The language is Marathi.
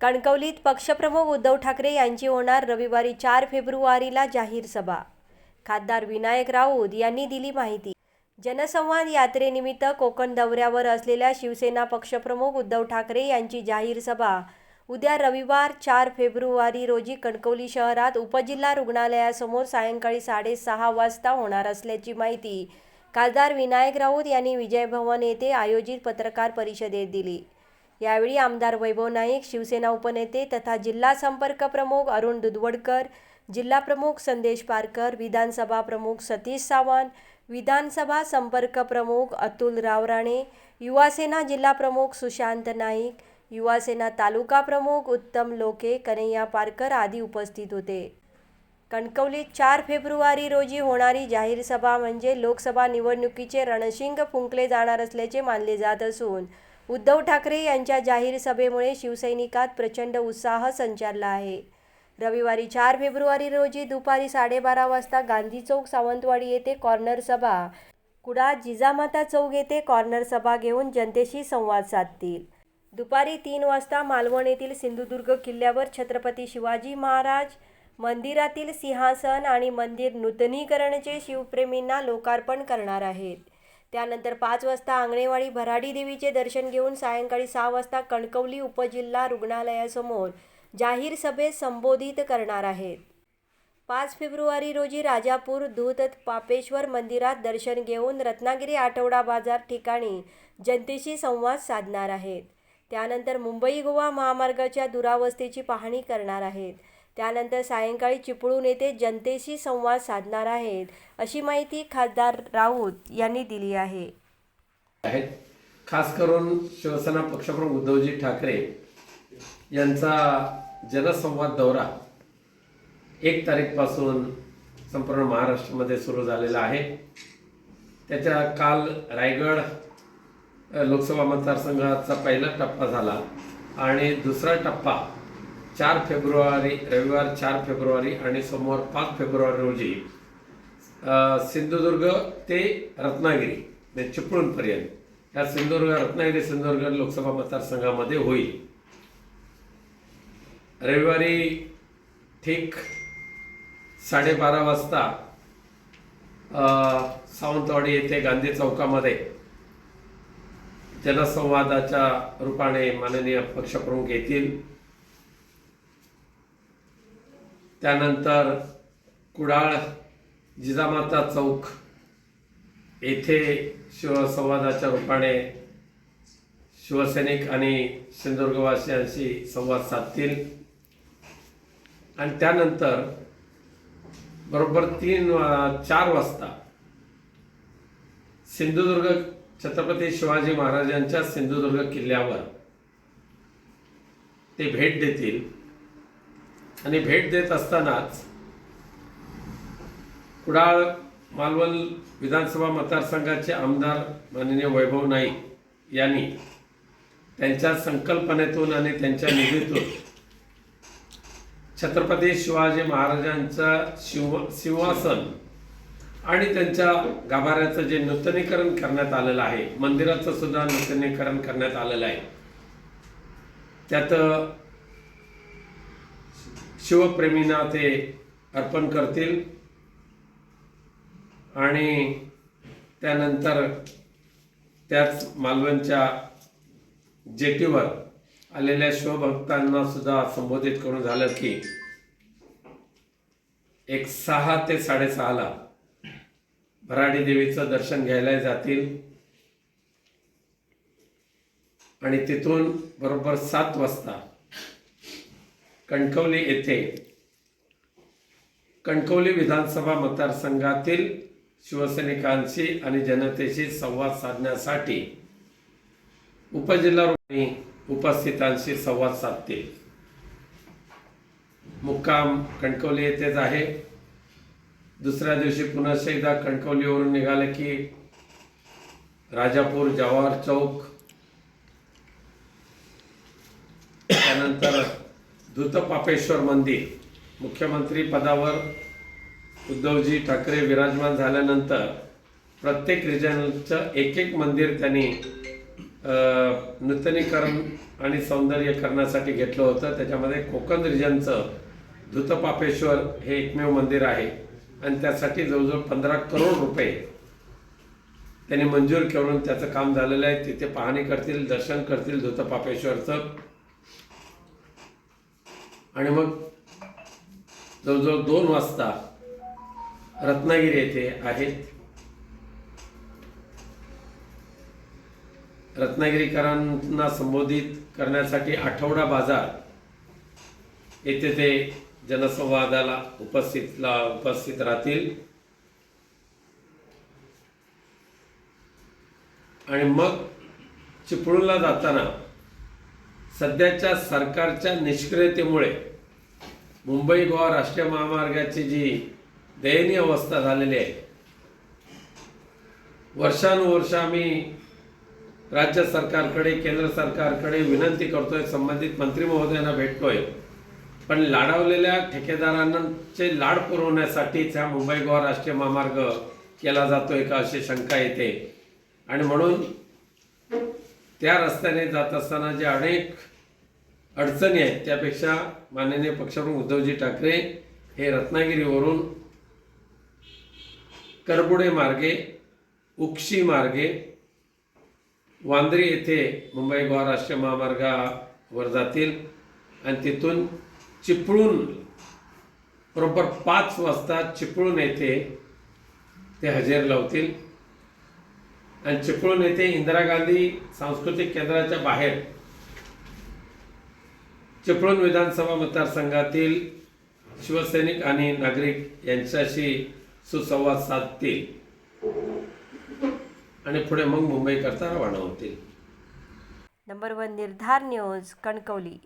कणकवलीत पक्षप्रमुख उद्धव ठाकरे यांची होणार रविवारी चार फेब्रुवारीला जाहीर सभा. खासदार विनायक राऊत यांनी दिली माहिती. जनसंवाद यात्रेनिमित्त कोकण दौऱ्यावर असलेल्या शिवसेना पक्षप्रमुख उद्धव ठाकरे यांची जाहीर सभा. उद्या रविवार चार फेब्रुवारी रोजी कणकवली शहरात उपजिल्हा रुग्णालयासमोर सायंकाळी साडेसहा वाजता होणार असल्याची माहिती खासदार विनायक राऊत यांनी विजय भवन येथे आयोजित पत्रकार परिषदेत दिली. यावेळी आमदार वैभव नाईक शिवसेना उपनेते तथा जिल्हा संपर्क प्रमुख अरुण दुधवडकर जिल्हा प्रमुख संदेश पारकर विधानसभा प्रमुख सतीश सावंत विधानसभा संपर्क प्रमुख अतुल रावराणे युवासेना जिल्हा प्रमुख सुशांत नाईक युवासेना तालुका प्रमुख उत्तम लोके कन्हैया पारकर आदी उपस्थित होते. कणकवलीत चार फेब्रुवारी रोजी होणारी जाहीर सभा म्हणजे लोकसभा निवडणुकीचे रणशिंग फुंकले जाणार असल्याचे मानले जात असून उद्धव ठाकरे यांच्या जाहीर सभेमुळे शिवसैनिकात प्रचंड उत्साह संचारला आहे. रविवारी चार फेब्रुवारी रोजी दुपारी साडेबारा वाजता गांधी चौक सावंतवाडी येथे कॉर्नर सभा कुडाळ जिजामाता चौक येथे कॉर्नर सभा घेऊन जनतेशी संवाद साधतील. दुपारी तीन वाजता मालवण येथील सिंधुदुर्ग किल्ल्यावर छत्रपती शिवाजी महाराज मंदिरातील सिंहासन आणि मंदिर नूतनीकरणचे शिवप्रेमींना लोकार्पण करणार आहेत. त्यानंतर पाच वाजता आंगणेवाडी भराडी देवीचे दर्शन घेऊन सायंकाळी सहा वाजता कणकवली उपजिल्हा रुग्णालयासमोर जाहीर सभेत संबोधित करणार आहेत. पाच फेब्रुवारी रोजी राजापूर धूत पापेश्वर मंदिरात दर्शन घेऊन रत्नागिरी आठवडा बाजार ठिकाणी जनतेशी संवाद साधणार आहेत. त्यानंतर मुंबई गोवा महामार्गाच्या दुरावस्थेची पाहणी करणार आहेत. त्यानंतर सायंकाळी चिपळूण येथे जनतेशी संवाद साधणार आहेत अशी माहिती खासदार राऊत यांनी दिली आहे. आहेत. खास करून शिवसेना पक्षप्रमुख उद्धवजी ठाकरे यांचा जनसंवाद दौरा एक तारीखपासून संपूर्ण महाराष्ट्रामध्ये सुरू झालेला आहे. त्याच्या काल रायगड लोकसभा मतदारसंघाचा पहिला टप्पा झाला आणि दुसरा टप्पा चार फेब्रुवारी रविवार चार फेब्रुवारी आणि सोमवार पाच फेब्रुवारी रोजी सिंधुदुर्ग ते रत्नागिरी म्हणजे चिपळूणपर्यंत. या सिंधुदुर्ग रत्नागिरी सिंधुदुर्ग लोकसभा मतदारसंघामध्ये होईल. रविवारी ठीक साडेबारा वाजता सावंतवाडी येथे गांधी चौकामध्ये जनसंवादाच्या रूपाने माननीय पक्षप्रमुख येतील. त्यानंतर कुडाळ जिजामाता चौक येथे शिवसंवादाच्या रूपाने शिवसैनिक आणि सिंधुदुर्गवासियांशी संवाद साधतील. आणि त्यानंतर बरोबर तीन वा- चार वाजता सिंधुदुर्ग छत्रपती शिवाजी महाराजांच्या सिंधुदुर्ग किल्ल्यावर ते भेट देतील. आणि भेट देत असतानाच कुडाळ मालवण विधानसभा मतदारसंघाचे आमदार माननीय वैभव नाईक यांनी त्यांच्या संकल्पनेतून आणि त्यांच्या निधीतून छत्रपती शिवाजी महाराजांचा शिव सिंहासन आणि त्यांच्या गाभाऱ्याचं जे नूतनीकरण करण्यात आलेलं आहे मंदिराचं सुद्धा नूतनीकरण करण्यात आलेलं आहे. त्यात शिवप्रेमींना ते अर्पण करतील. आणि त्यानंतर त्याच मालवणच्या जेटीवर आलेल्या शिवभक्तांना सुद्धा संबोधित करून झालं की एक सहा ते साडेसहाला भराडी देवीचं दर्शन घ्यायला जातील. आणि तिथून बरोबर सात वाजता कणकवली येथे कणकवली विधानसभा मतदारसंघातील शिवसैनिकांशी आणि जनतेशी संवाद साधण्यासाठी उपजिल्हा उपस्थितांशी संवाद साधतील मुक्काम कणकवली येथेच आहे. दुसऱ्या दिवशी पुन्हा एकदा कणकवलीवरून निघाले की राजापूर जवाहर चौक. त्यानंतर दूतपापेश्वर मंदिर. मुख्यमंत्री पदावर उद्धवजी ठाकरे विराजमान झाल्यानंतर प्रत्येक रिजनचं एक एक मंदिर त्यांनी नूतनीकरण आणि सौंदर्यकरणासाठी घेतलं होतं. त्याच्यामध्ये कोकण रिजनचं धुतपापेश्वर हे एकमेव मंदिर आहे. आणि त्यासाठी जवळजवळ पंधरा करोड रुपये त्यांनी मंजूर करून त्याचं काम झालेलं आहे. तिथे पाहणी करतील दर्शन करतील धुतपापेश्वरचं आणि मग जवळजवळ दोन वाजता रत्नागिरी येथे आहेत रत्नागिरीकरांना संबोधित करण्यासाठी आठवडा बाजार येथे ते जनसंवादाला उपस्थितला उपस्थित राहतील. आणि मग चिपळूणला जाताना सध्याच्या सरकारच्या निष्क्रियतेमुळे मुंबई गोवा राष्ट्रीय महामार्गाची जी दयनीय अवस्था झालेली आहे वर्षानुवर्ष आम्ही राज्य सरकारकडे केंद्र सरकारकडे विनंती करतोय संबंधित मंत्री महोदयांना भेटतोय पण लाडावलेल्या ठेकेदारांचे लाड पुरवण्यासाठीच हा मुंबई गोवा राष्ट्रीय महामार्ग केला जातोय का अशी शंका येते. आणि म्हणून त्या रस्त्याने जात असताना जे अनेक अडचणी आहेत त्यापेक्षा माननीय पक्षप्रमुख उद्धवजी ठाकरे हे रत्नागिरीवरून करबुडे मार्गे उक्षी मार्गे वांद्री येथे मुंबई गोवा राष्ट्रीय महामार्गावर जातील. आणि तिथून चिपळूण बरोबर पाच वाजता चिपळूण येथे ते हजेर लावतील. आणि चिपळूण येथे इंदिरा गांधी सांस्कृतिक केंद्राच्या बाहेर चिपळूण विधानसभा मतदारसंघातील शिवसैनिक आणि नागरिक यांच्याशी सुसंवाद साधतील. आणि पुढे मग मुंबईकरता रवाना होतील. Number one Nirdhar news Kankavli.